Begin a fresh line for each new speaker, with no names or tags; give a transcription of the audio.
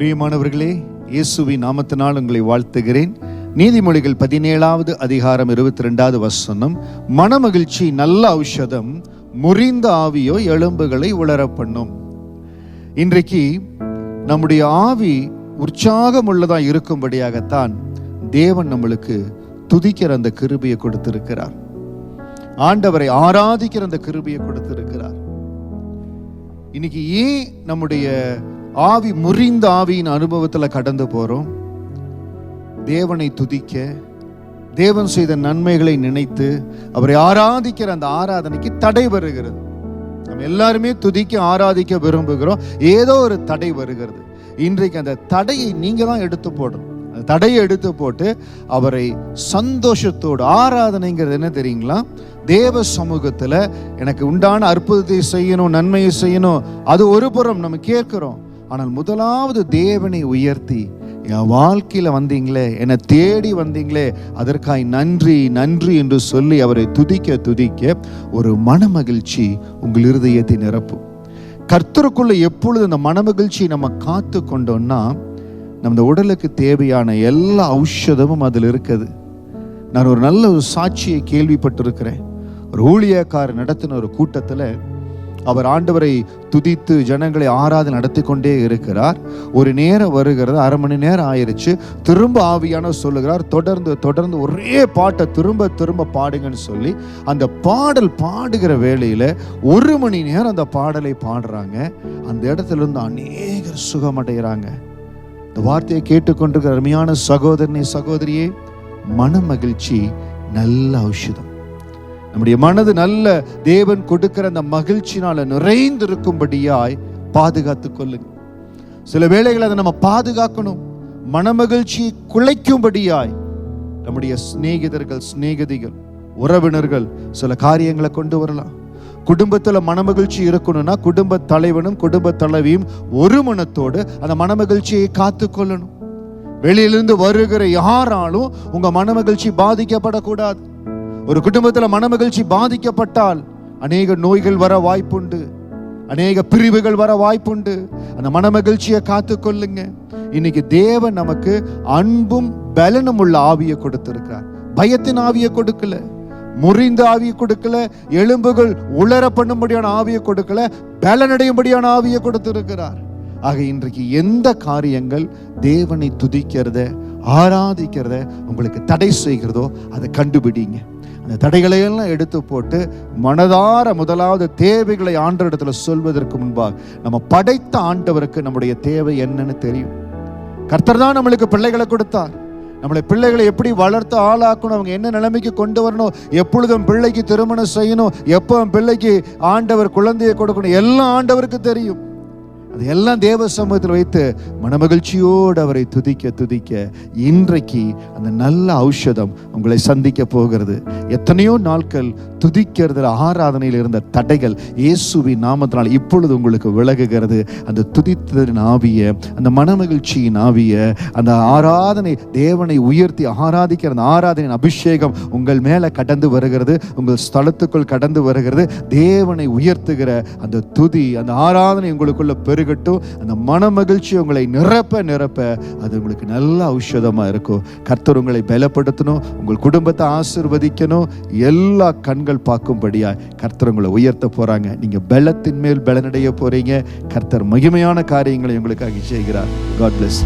பிரியமானவர்களே இயேசுவின் நாமத்தினால் உங்களை வாழ்த்துகிறேன். நீதிமொழிகள் பதினேழாவது அதிகாரம் இருபத்தி ரெண்டாவது வசனம் மனமகிழ்ச்சி நல்ல ஔஷதம் முறிந்த ஆவியோ எலும்புகளை உளர பண்ணும் இன்றைக்கு நம்முடைய ஆவி உற்சாகம் உள்ளதாக இருக்கும்படியாகத்தான் தேவன் நம்மளுக்கு துதிக்கிற அந்த கிருபியை கொடுத்திருக்கிறார். ஆண்டவரை ஆராதிக்கிற அந்த கிருபியை கொடுத்திருக்கிறார். இன்னைக்கு ஏன் நம்முடைய ஆவி முறிந்த ஆவியின் அனுபவத்தில் கடந்து போகிறோம் தேவனை துதிக்க தேவன் செய்த நன்மைகளை நினைத்து அவரை ஆராதிக்கிற அந்த ஆராதனைக்கு தடை வருகிறது. நம்ம எல்லாருமே துதிக்க ஆராதிக்க விரும்புகிறோம். ஏதோ ஒரு தடை வருகிறது. இன்றைக்கு அந்த தடையை நீங்கள் தான் எடுத்து போடணும். அந்த தடையை எடுத்து போட்டு அவரை சந்தோஷத்தோடு ஆராதனைங்கிறது என்ன தெரியுங்களா? தேவ சமூகத்தில் எனக்கு உண்டான அற்புதத்தை செய்யணும் நன்மையை செய்யணும் அது ஒரு புறம் நம்ம கேட்குறோம். ஆனால் முதலாவது தேவனை உயர்த்தி என் வாழ்க்கையில் வந்தீங்களே என்னை தேடி வந்தீங்களே அதற்காய் நன்றி நன்றி என்று சொல்லி அவரை துதிக்க துதிக்க ஒரு மனமகிழ்ச்சி உங்கள் இருதயத்தை நிரப்பும் கர்த்தருக்குள்ள எப்பொழுது அந்த மனமகிழ்ச்சி நம்ம காத்து கொண்டோம்னா நம்ம உடலுக்கு தேவையான எல்லா ஔஷதமும் அதில் இருக்குது. நான் ஒரு நல்ல ஒரு சாட்சியை கேள்விப்பட்டிருக்கிறேன். ஒரு ஊழியக்காரர் நடத்தின ஒரு கூட்டத்தில் அவர் ஆண்டவரை துதித்து ஜனங்களை ஆராது நடத்தி கொண்டே இருக்கிறார். ஒரு நேரம் வருகிறது அரை மணி நேரம் ஆயிடுச்சு திரும்ப ஆவியான சொல்லுகிறார் தொடர்ந்து தொடர்ந்து ஒரே பாட்டை திரும்ப திரும்ப பாடுங்கன்னு சொல்லி. அந்த பாடல் பாடுகிற வேளையில் ஒரு மணி நேரம் அந்த பாடலை பாடுறாங்க. அந்த இடத்துல இருந்து அநேகர் சுகமடைகிறாங்க. இந்த வார்த்தையை கேட்டுக்கொண்டிருக்கிற அருமையான சகோதரனை சகோதரியே மன மகிழ்ச்சி நல்ல ஔஷதம். நம்முடைய மனது நல்ல தேவன் கொடுக்கிற அந்த மகிழ்ச்சினால நிறைந்திருக்கும்படியாய் பாதுகாத்து கொள்ளுங்க. சில வேளைகளை அதை நம்ம பாதுகாக்கணும். மனமகிழ்ச்சி குலைக்கும்படியாய் நம்முடைய சிநேகிதர்கள் சிநேகிதிகள் உறவினர்கள் சில காரியங்களை கொண்டு வரலாம். குடும்பத்தில் மனமகிழ்ச்சி இருக்கணும்னா குடும்ப தலைவனும் குடும்ப தலைவியும் ஒரு மனத்தோடு அந்த மனமகிழ்ச்சியை காத்து கொள்ளணும். வெளியிலிருந்து வருகிற யாராலும் உங்கள் மனமகிழ்ச்சி பாதிக்கப்படக்கூடாது. ஒரு குடும்பத்தில் மனமகிழ்ச்சி பாதிக்கப்பட்டால் அநேக நோய்கள் வர வாய்ப்புண்டு. அநேக பிரிவுகள் வர வாய்ப்புண்டு. அந்த மனமகிழ்ச்சியை காத்து கொள்ளுங்க இன்னைக்கு தேவன் நமக்கு அன்பும் பலனும் உள்ள ஆவியை கொடுத்திருக்கிறார். பயத்தின் ஆவியை கொடுக்கல. முறிந்த ஆவியை கொடுக்கல. எலும்புகள் உளர பண்ணும்படியான ஆவியை கொடுக்கல. பலனடையும்படியான ஆவியை கொடுத்திருக்கிறார். ஆக இன்றைக்கு எந்த காரியங்கள் தேவனை துதிக்கிறத ஆராதிக்கிறத உங்களுக்கு தடை செய்கிறதோ அதை கண்டுபிடிங்க. இந்த தடைகளையெல்லாம் எடுத்து போட்டு மனதார முதலாவது தேவைகளை ஆண்டவரிடத்துல சொல்வதற்கு முன்பாக நம்ம படைத்த ஆண்டவருக்கு நம்முடைய தேவை என்னன்னு தெரியும். கர்த்தர் தான் நம்மளுக்கு பிள்ளைகளை கொடுத்தார். நம்மளை பிள்ளைகளை எப்படி வளர்த்து ஆளாக்கணும் அவங்க என்ன நிலைமைக்கு கொண்டு வரணும் எப்பொழுதும் பிள்ளைக்கு திருமணம் செய்யணும் எப்போ பிள்ளைக்கு ஆண்டவர் குழந்தையை கொடுக்கணும் எல்லாம் ஆண்டவருக்கு தெரியும். அது எல்லாம் தேவ சமூகத்தில் வைத்து மனமகிழ்ச்சியோடு அவரை துதிக்க துதிக்க இன்றைக்கு அந்த நல்ல ஔஷதம் உங்களை சந்திக்க போகிறது. எத்தனையோ நாட்கள் துதிக்கிறதுல ஆராதனையில் இருந்த தடைகள் இயேசுவின் நாமத்தினால் இப்பொழுது உங்களுக்கு விலகுகிறது. அந்த துதித்ததின் ஆவிய அந்த மனமகிழ்ச்சியின் ஆவிய அந்த ஆராதனை தேவனை உயர்த்தி ஆராதிக்கிற அந்த ஆராதனையின் அபிஷேகம் உங்கள் மேலே கடந்து வருகிறது. உங்கள் ஸ்தலத்துக்குள் கடந்து வருகிறது. தேவனை உயர்த்துகிற அந்த துதி அந்த ஆராதனை உங்களுக்குள்ள பெரு பெருகட்டும். அந்த மனமகிழ்ச்சி உங்களை நிரப்ப நிரப்ப அது உங்களுக்கு நல்ல ஔஷதமா இருக்கும். கர்த்தர் உங்களை பலப்படுத்தணும் உங்கள் குடும்பத்தை ஆசிர்வதிக்கணும். எல்லா கண்கள் பார்க்கும்படியா கர்த்தர் உங்களை உயர்த்த போறாங்க. நீங்க பலத்தின் மேல் பலனடைய போறீங்க. கர்த்தர் மகிமையான காரியங்களை உங்களுக்காக செய்கிறார் காட் பிளஸ்